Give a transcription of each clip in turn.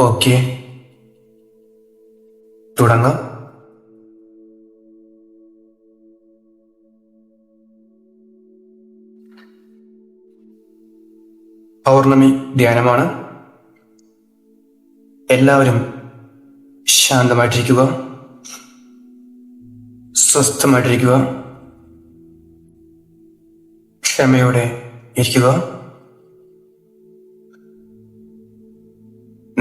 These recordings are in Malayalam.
ഓക്കെ. തുടങ്ങാം. പൗർണമി ധ്യാനമാണ്. എല്ലാവരും ശാന്തമായിട്ടിരിക്കുക. സ്വസ്ഥമായിട്ടിരിക്കുക. ക്ഷമയോടെ ഇരിക്കുക.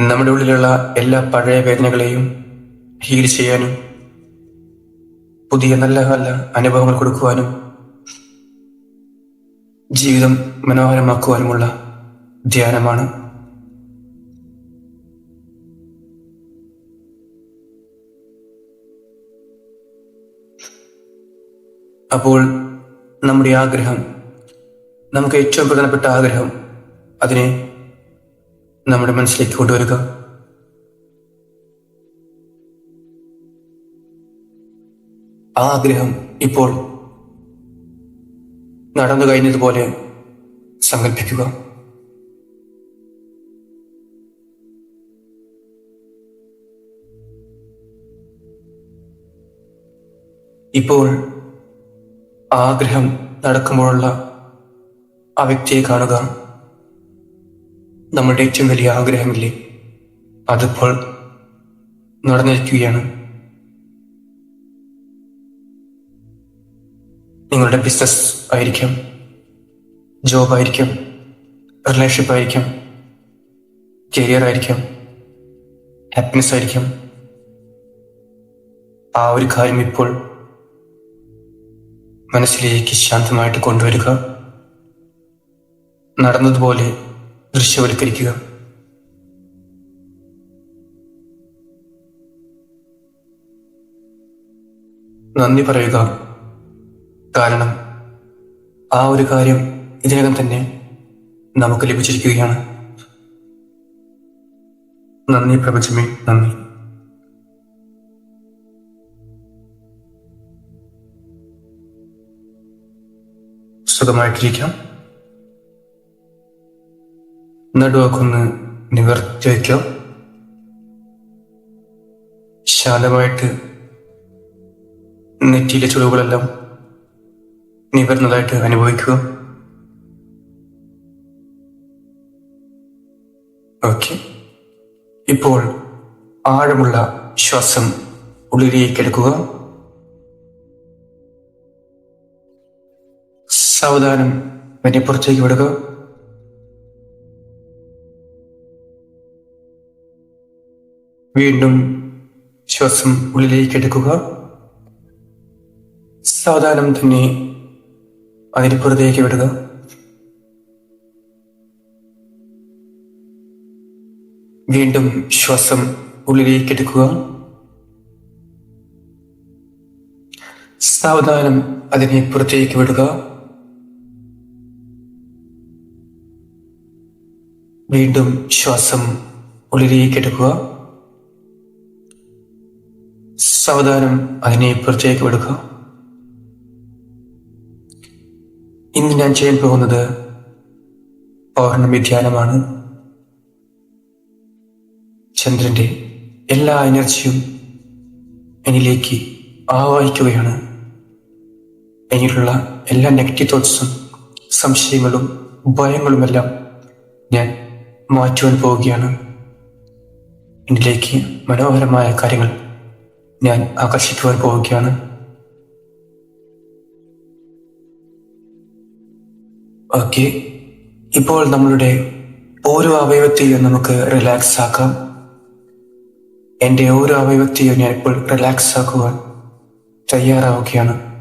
നമ്മുടെ ഉള്ളിലുള്ള എല്ലാ പഴയ വേദനകളെയും ഹീൽ ചെയ്യാനും പുതിയ നല്ല നല്ല അനുഭവങ്ങൾ കൊടുക്കുവാനും ജീവിതം മനോഹരമാക്കുവാനുമുള്ള ധ്യാനമാണ്. അപ്പോൾ നമ്മുടെ ആഗ്രഹം നമുക്ക് ഏറ്റവും പ്രധാനപ്പെട്ട ആഗ്രഹം അതിനെ നമ്മുടെ മനസ്സിലേക്ക് കൊണ്ടുവരിക. ആ ആഗ്രഹം ഇപ്പോൾ നടന്നു കഴിഞ്ഞതുപോലെ സങ്കല്പിക്കുക. ഇപ്പോൾ ആഗ്രഹം നടക്കുമ്പോഴുള്ള ആ വ്യക്തിയെ കാണുക. നമ്മുടെ ഏറ്റവും വലിയ ആഗ്രഹമില്ലേ? അതിപ്പോൾ നടന്നിരിക്കുകയാണ്. നിങ്ങളുടെ ബിസിനസ് ആയിരിക്കാം ജോബ് ആയിരിക്കാം റിലേഷൻഷിപ്പ് ആയിരിക്കാം കരിയർ ആയിരിക്കാം ഹാപ്പിനെസ് ആയിരിക്കാം. ആ ഒരു കാര്യം ഇപ്പോൾ മനസ്സിലേക്ക് ശാന്തമായിട്ട് കൊണ്ടുവരിക. നടന്നതുപോലെ ദൃശ്യവൽക്കരിക്കുക. നന്ദി പറയുക. കാരണം ആ ഒരു കാര്യം ഇതിനകം തന്നെ നമുക്ക് ലഭിച്ചിരിക്കുകയാണ്. നന്ദി പ്രപഞ്ചമേ നന്ദി. സുഖമായിട്ടിരിക്കാം. നടുവൊക്കൊന്ന് നിവർത്തി വയ്ക്കാം. ശാന്തമായിട്ട് നെറ്റിയിലെ ചുളിവുകളെല്ലാം നിവർന്നതായിട്ട് അനുഭവിക്കുക ഓക്കെ. ഇപ്പോൾ ആഴമുള്ള ശ്വാസം ഉള്ളിലേക്ക് എടുക്കുക. സാവധാനം അതിനെ പുറത്തേക്ക് വിടുക. വീണ്ടും ശ്വാസം ഉള്ളിലേക്ക് എടുക്കുക. സാധാരണ തന്നെ അതിന് പുറത്തേക്ക് വിടുക. വീണ്ടും ശ്വാസം ഉള്ളിലേക്ക് എടുക്കുക. സാവധാനം അതിനെ പുറത്തേക്ക് വിടുക. വീണ്ടും ശ്വാസം ഉള്ളിലേക്ക് എടുക്കുക. സാവധാനം അതിനെ പുറത്തേക്ക് എടുക്കുക ഇന്ന് ഞാൻ ചെയ്യാൻ പോകുന്നത് പൗർണമി ധ്യാനമാണ്. ചന്ദ്രന്റെ എല്ലാ എനർജിയും എന്നിലേക്ക് ആവാഹിക്കുകയാണ്. എനിക്കുള്ള എല്ലാ നെഗറ്റീവ് തോട്ട്സും സംശയങ്ങളും ഭയങ്ങളുമെല്ലാം ഞാൻ മാറ്റുവാൻ പോവുകയാണ്. എന്നിലേക്ക് മനോഹരമായ കാര്യങ്ങൾ ഞാൻ ആകർഷിക്കുവാൻ പോവുകയാണ്. ഓക്കെ. ഇപ്പോൾ നമ്മളുടെ ഓരോ അവയവത്തെയും നമുക്ക് റിലാക്സ് ആക്കാം. എന്റെ ഓരോ അവയവത്തെയും ഞാൻ ഇപ്പോൾ റിലാക്സ് ആക്കുവാൻ തയ്യാറാവുകയാണ്.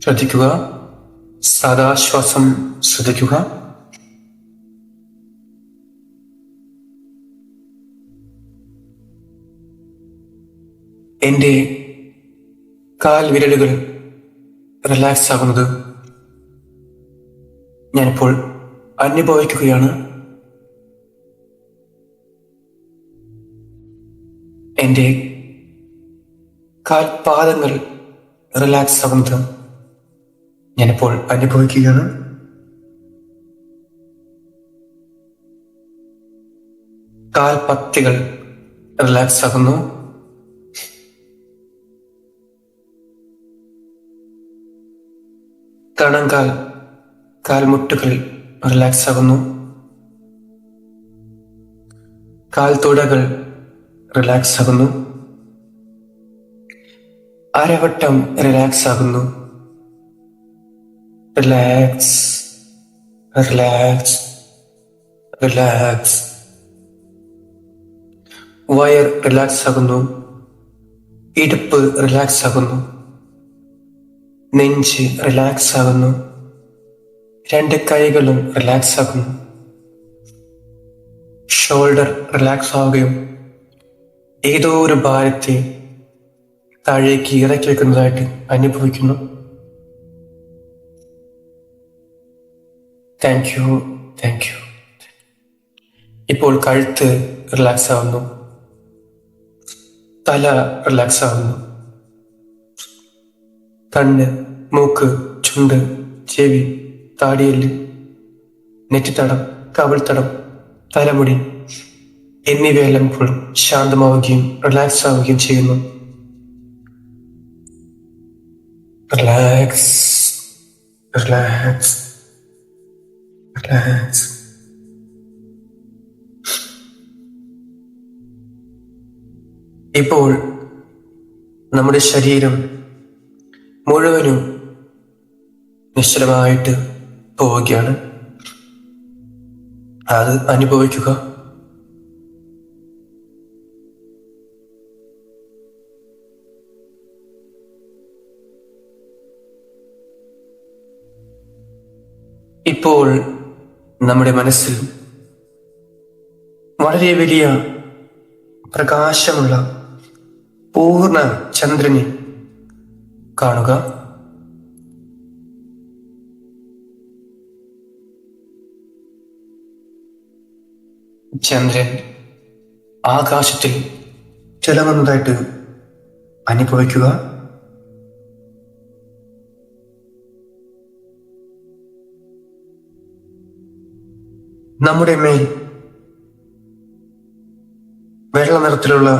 ശ്രദ്ധിക്കുക. സദാശ്വാസം ശ്രദ്ധിക്കുക. എന്റെ കാൽ വിരലുകൾ റിലാക്സ് ആകുന്നത് ഞാനിപ്പോൾ അനുഭവിക്കുകയാണ്. എന്റെ കാൽപാദങ്ങൾ റിലാക്സ് ആകുന്നത് ഞാനിപ്പോൾ അനുഭവിക്കുകയാണ്. കാൽപത്തികൾ റിലാക്സ് ആകുന്നു. കണങ്കാൽ കാൽമുട്ടുകൾ റിലാക്സ് ആകുന്നു. കാൽത്തുടകൾ റിലാക്സ് ആകുന്നു. അരവട്ടം റിലാക്സ് ആകുന്നു. റിലാക്സ് റിലാക്സ് റിലാക്സ് വയർ റിലാക്സ് ആകുന്നു. ഇടുപ്പ് റിലാക്സ് ആകുന്നു. നെഞ്ച് റിലാക്സ് ആകുന്നു. രണ്ട് കൈകളും റിലാക്സ് ആകുന്നു. ഷോൾഡർ റിലാക്സ് ആവുകയും ഏതോ ഒരു ഭാരത്തെ താഴേക്ക് ഇറക്കി വെക്കുന്നതായിട്ട് അനുഭവിക്കുന്നു. താങ്ക് യു താങ്ക് യു ഇപ്പോൾ കഴുത്ത് റിലാക്സ് ആവുന്നു. തല റിലാക്സ് ആവുന്നു. കണ്ണ് മൂക്ക് ചുണ്ട് ചെവി താടിയല്ല് നെറ്റിത്തടം കവിൾത്തടം തലമുടി എന്നിവയെല്ലാം ഇപ്പോൾ ശാന്തമാവുകയും റിലാക്സ് ആവുകയും ചെയ്യുന്നു. റിലാക്സ് റിലാക്സ് റിലാക്സ് ഇപ്പോൾ നമ്മുടെ ശരീരം മുഴുവനും നിശ്ചലമായിട്ട് പോവുകയാണ്. അത് അനുഭവിക്കുക. ഇപ്പോൾ നമ്മുടെ മനസ്സിൽ വളരെ വലിയ പ്രകാശമുള്ള പൂർണ ചന്ദ്രനെ കാണുക. ചന്ദ്രൻ ആകാശത്തിൽ തിളങ്ങുന്നതായിട്ട് അനുഭവിക്കുക. നമ്മുടെ മേൽ വെള്ള നിറത്തിലുള്ള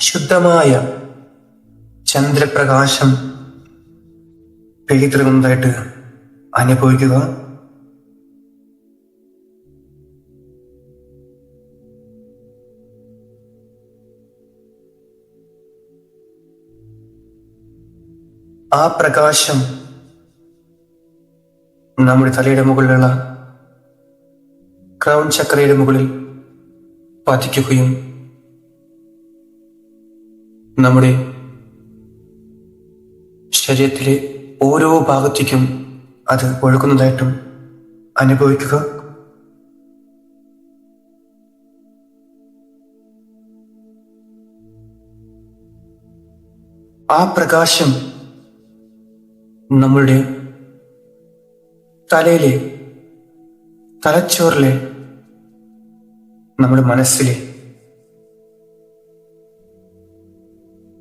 ശുദ്ധമായ ചന്ദ്രപ്രകാശം പെയ്തിറങ്ങുന്നതായിട്ട് അനുഭവിക്കുക. ആ പ്രകാശം നമ്മുടെ തലയുടെ മുകളിലുള്ള ക്രൗൺ ചക്രയുടെ മുകളിൽ പതിക്കുകയും നമ്മുടെ ശരീരത്തിലെ ഓരോ ഭാഗത്തേക്കും അത് ഒഴുകുന്നതായിട്ടും അനുഭവിക്കുക. ആ പ്രകാശം നമ്മളുടെ തലയിലെ തലച്ചോറിലെ നമ്മുടെ മനസ്സിലെ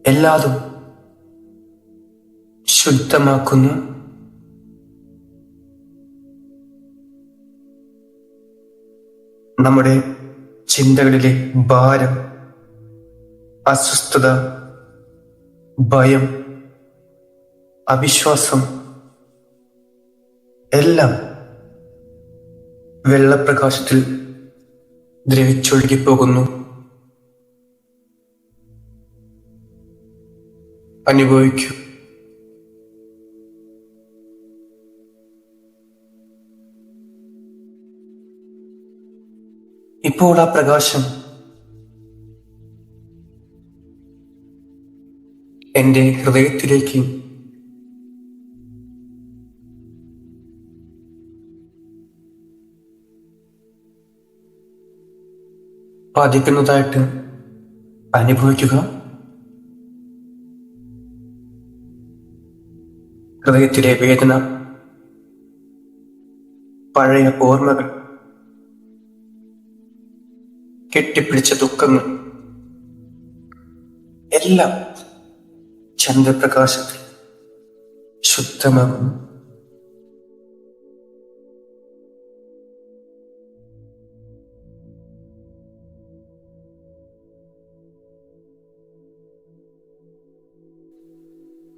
എല്ലാതും ശുദ്ധമാക്കുന്നു. നമ്മുടെ ചിന്തകളിലെ ഭാരം അസ്വസ്ഥത ഭയം അവിശ്വാസം എല്ലാം വെള്ളപ്രകാശത്തിൽ ദ്രവിച്ചൊഴുകിപ്പോകുന്നു. അനുഭവിക്കൂ. ഇപ്പോൾ ആ പ്രകാശം എന്റെ ഹൃദയത്തിലേക്ക് പതിക്കുന്നതായിട്ട് അനുഭവിക്കുക. ഹൃദയത്തിലെ വേദന പഴയ ഓർമ്മകൾ കെട്ടിപ്പിടിച്ച ദുഃഖങ്ങൾ എല്ലാം ചന്ദ്രപ്രകാശത്തിൽ ശുദ്ധമാകുന്നു.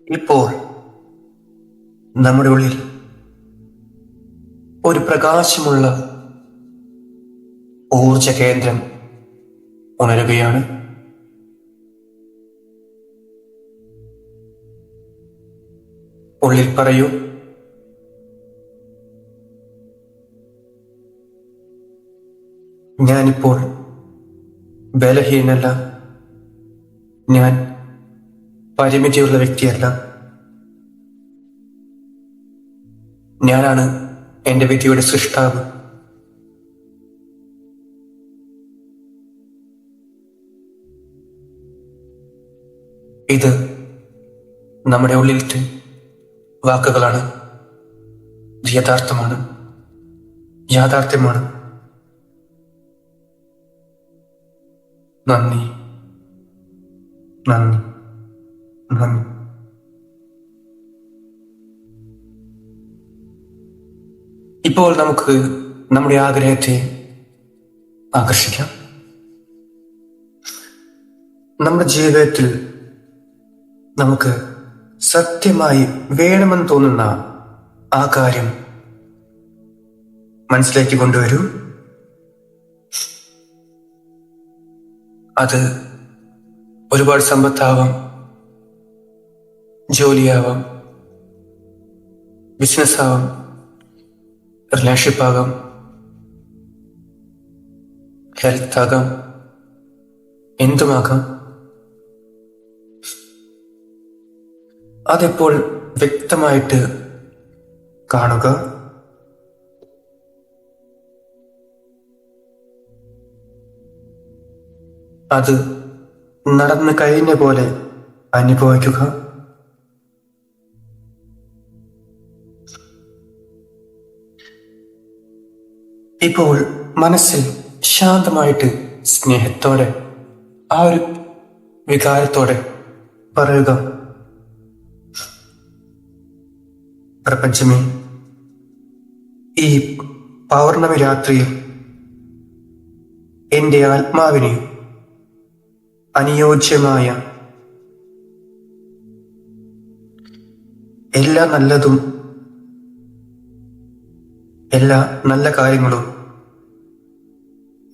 ഇപ്പോൾ നമ്മുടെ ഉള്ളിൽ ഒരു പ്രകാശമുള്ള ഊർജ കേന്ദ്രം ഉണരുകയാണ്. ഉള്ളിൽ പറയൂ. ഞാനിപ്പോൾ ബലഹീനല്ല. ഞാൻ പരിമിതിയുള്ള വ്യക്തിയല്ല. ഞാനാണ് എന്റെ വിധിയുടെ സൃഷ്ടാവ്. ഇത് നമ്മുടെ ഉള്ളിലത്തെ വാക്കുകളാണ്. യഥാർത്ഥമാണ്. യാഥാർത്ഥ്യമാണ്. നന്ദി. നന്ദി. ഇപ്പോൾ നമുക്ക് നമ്മുടെ ആഗ്രഹത്തെ ആകർഷിക്കാം. നമ്മുടെ ജീവിതത്തിൽ നമുക്ക് സത്യമായി വേണമെന്ന് തോന്നുന്ന ആ കാര്യം മനസ്സിലേക്ക് കൊണ്ടുവരൂ. അത് ഒരുപാട് സമ്പത്താവാം. ജോലിയാവാം ബിസിനസ് ആവാം റിലേഷൻഷിപ്പ് ആകാം ഹെൽത്ത് ആകാം എന്തുമാകാം. അതിപ്പോൾ വ്യക്തമായിട്ട് കാണുക? അത് നടന്നു കഴിഞ്ഞ പോലെ അനുഭവിക്കുക. ഇപ്പോൾ മനസ്സിൽ ശാന്തമായിട്ട് സ്നേഹത്തോടെ ആ ഒരു വികാരത്തോടെ പറയുക പ്രപഞ്ചമേ ഈ പൗർണമി രാത്രിയിൽ എന്റെ ആത്മാവിന് അനുയോജ്യമായ എല്ലാ നല്ലതും എല്ലാ നല്ല കാര്യങ്ങളും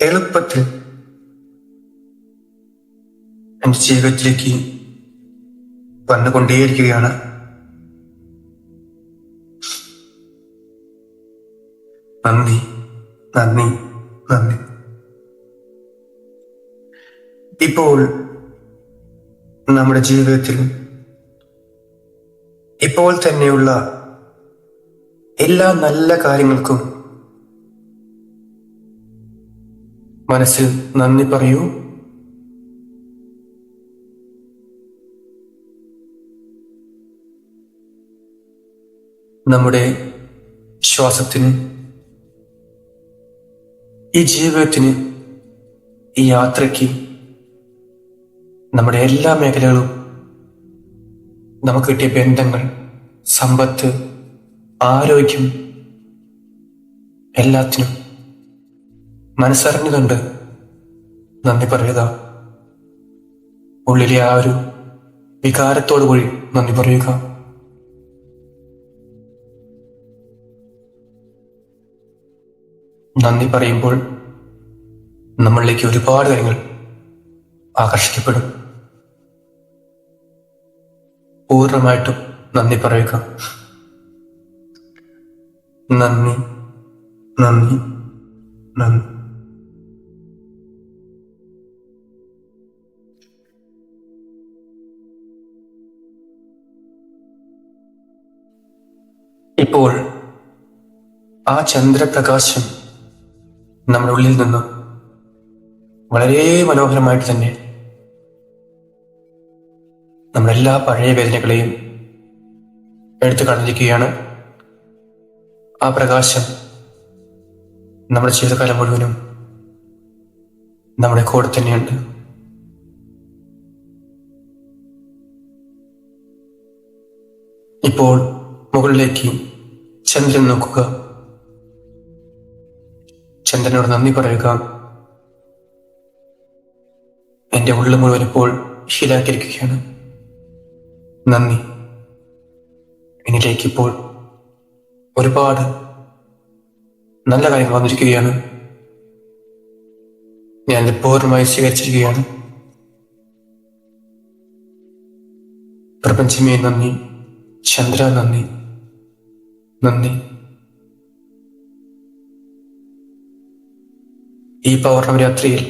എളുപ്പത്തിൽ എന്റെ ജീവിതത്തിലേക്ക് വന്നുകൊണ്ടേയിരിക്കുകയാണ്. നന്ദി നന്ദി നന്ദി. ഇപ്പോൾ നമ്മുടെ ജീവിതത്തിൽ ഇപ്പോൾ തന്നെയുള്ള എല്ലാ നല്ല കാര്യങ്ങൾക്കും മനസ്സിൽ നന്ദി പറയൂ. നമ്മുടെ ശ്വാസത്തിന് ഈ ജീവിതത്തിന് ഈ യാത്രയ്ക്ക് നമ്മുടെ എല്ലാ മേഖലകളും നമുക്ക് കിട്ടിയ ബന്ധങ്ങൾ സമ്പത്ത് ആരോഗ്യം എല്ലാത്തിനും മനസ്സറിഞ്ഞതുണ്ട്. നന്ദി പറയുക. ഉള്ളിലെ ആ ഒരു വികാരത്തോടു കൂടി നന്ദി പറയുക. നന്ദി പറയുമ്പോൾ നമ്മളിലേക്ക് ഒരുപാട് കാര്യങ്ങൾ ആകർഷിക്കപ്പെടും. പൂർണമായിട്ടും നന്ദി പറയുക. നന്ദി. നന്ദി. നന്ദി. ഇപ്പോൾ ആ ചന്ദ്രപ്രകാശം നമ്മുടെ ഉള്ളിൽ നിന്നും വളരെ മനോഹരമായിട്ട് തന്നെ നമ്മളെല്ലാ പഴയ വേദനകളെയും എടുത്തു കളഞ്ഞിരിക്കുകയാണ്. ആ പ്രകാശം നമ്മുടെ ജീവിതകാലം മുഴുവനും നമ്മുടെ കൂടെ തന്നെയുണ്ട്. ഇപ്പോൾ മുകളിലേക്ക് ചന്ദ്രൻ നോക്കുക. ചന്ദ്രനോട് നന്ദി പറയുക. എന്റെ ഉള്ളു മുഴുവൻ ഇപ്പോൾ ശീലാക്കിയിരിക്കുകയാണ്. നന്ദി. എന്നിലേക്ക് ഇപ്പോൾ ഒരുപാട് നല്ല കാര്യങ്ങൾ വന്നിരിക്കുകയാണ്. ഞാൻ പൂർണമായി സ്വീകരിച്ചിരിക്കുകയാണ്. പ്രപഞ്ചമേ നന്ദി ചന്ദ്ര നന്ദി നന്ദി. ഈ പൗർണമി രാത്രിയിൽ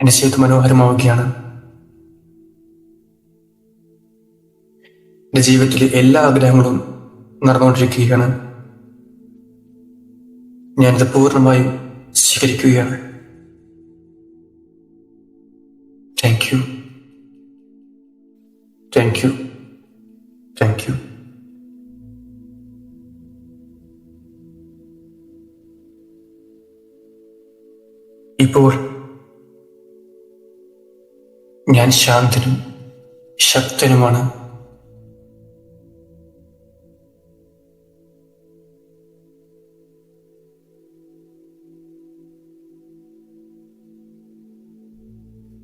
എന്റെ ജീവിതം മനോഹരമാവുകയാണ്. എന്റെ ജീവിതത്തിലെ എല്ലാ ആഗ്രഹങ്ങളും നടന്നുകൊണ്ടിരിക്കുകയാണ്. ഞാനിത് പൂർണമായും സ്വീകരിക്കുകയാണ്. Thank you thank you thank you ഇപ്പോൾ ഞാൻ ശാന്തനും ശക്തനുമാണ്.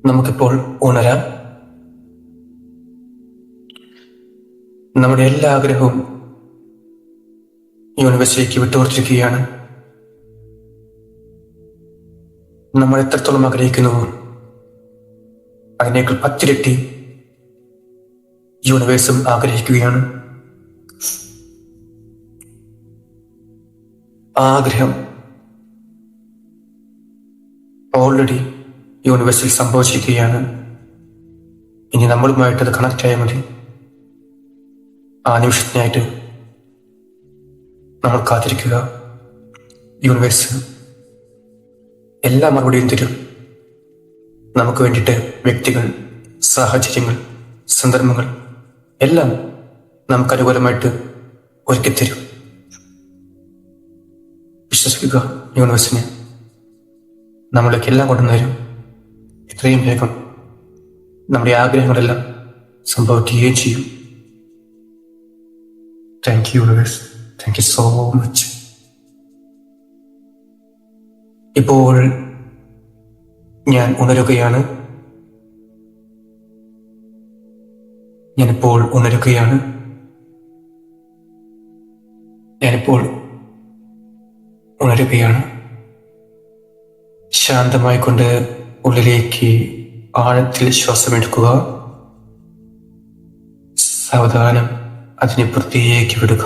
നമുക്കിപ്പോൾ ഉണരാം. നമ്മുടെ എല്ലാ ആഗ്രഹവും യൂണിവേഴ്സിലേക്ക് വിട്ടുകൊടുത്തിരിക്കുകയാണ് നമ്മൾ എത്രത്തോളം ആഗ്രഹിക്കുന്നു അതിനേക്കാൾ പത്തിരട്ടി യൂണിവേഴ്സും ആഗ്രഹിക്കുകയാണ്. ആഗ്രഹം ഓൾറെഡി യൂണിവേഴ്സിൽ സംഭവിച്ചിരിക്കുകയാണ്. ഇനി നമ്മളുമായിട്ട് അത് കണക്ട് ആയാൽ മതി. ആ നിമിഷത്തിനായിട്ട് നമ്മൾ കാത്തിരിക്കുക. യൂണിവേഴ്സ് എല്ലാ മറുപടിയും തരും. നമുക്ക് വേണ്ടിയിട്ട് വ്യക്തികൾ സാഹചര്യങ്ങൾ സന്ദർഭങ്ങൾ എല്ലാം നമുക്ക് അനുകൂലമായിട്ട് ഒരുക്കിത്തരും വിശ്വസിക്കുക യൂണിവേഴ്സിനെ നമ്മളിലേക്ക് എല്ലാം കൊണ്ടുവന്നരും എത്രയും വേഗം നമ്മുടെ ആഗ്രഹങ്ങളെല്ലാം സംഭവിക്കുകയും ചെയ്യും. Thank you universe thank you so much ഇപ്പോൾ ഞാൻ ഉണരുകയാണ്. ഞാനിപ്പോൾ ഉണരുകയാണ്. ഞാനിപ്പോൾ ഉണരുകയാണ്. ശാന്തമായിക്കൊണ്ട് ഉള്ളിലേക്ക് ആഴത്തിൽ ശ്വാസമെടുക്കുക. സാവധാനം അതിനെ പുറത്തേക്ക് വിടുക.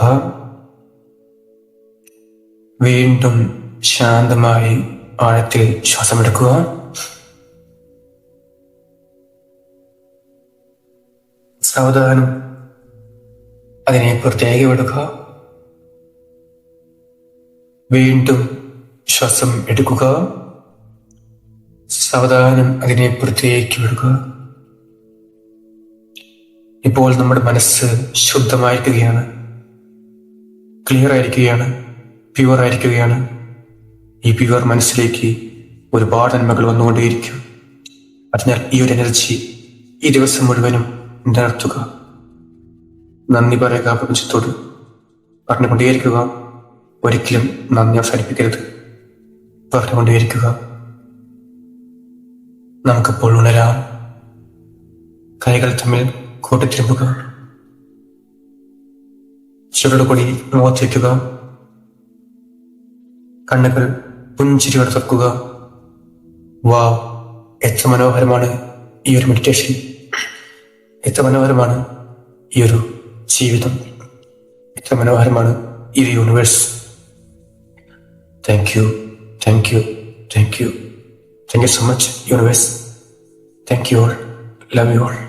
വീണ്ടും ശാന്തമായി ആഴത്തിൽ ശ്വാസമെടുക്കുക. സാവധാനം അതിനെ പുറത്തേക്ക് വിടുക. വീണ്ടും ശ്വാസം എടുക്കുക. സാവധാനം അതിനെ പുറത്തേക്ക് വിടുക. ഇപ്പോൾ നമ്മുടെ മനസ്സ് ശുദ്ധമായിരിക്കുകയാണ്. ക്ലിയർ ആയിരിക്കുകയാണ്. പ്യുവർ ആയിരിക്കുകയാണ്. ഈ പ്യുവർ മനസ്സിലേക്ക് ഒരുപാട് നന്മകൾ വന്നുകൊണ്ടേയിരിക്കും. അതിനാൽ ഈ ഒരു എനർജി ഈ ദിവസം മുഴുവനും നിലനിർത്തുക. നന്ദി പറയുക പ്രപഞ്ചത്തോട്. പറഞ്ഞുകൊണ്ടേയിരിക്കുക. ഒരിക്കലും നന്ദി അവസാനിപ്പിക്കരുത്. പറഞ്ഞുകൊണ്ടേയിരിക്കുക. നമുക്കിപ്പോൾ ഉണരാം. കൈകൾ തമ്മിൽ കൂട്ടിത്തിരുമ്പുക ചുരുളുകൊടി മുഖത്തേക്കുക കണ്ണുകൾ പുഞ്ചിരിയോടെ തുറക്കുക. വാ എത്ര മനോഹരമാണ് ഈ ഒരു മെഡിറ്റേഷൻ എത്ര മനോഹരമാണ് ഈ ഒരു ജീവിതം. എത്ര മനോഹരമാണ് ഈ ഒരു universe thank you thank you thank you Thank you so much, universe. Thank you all. Love you all.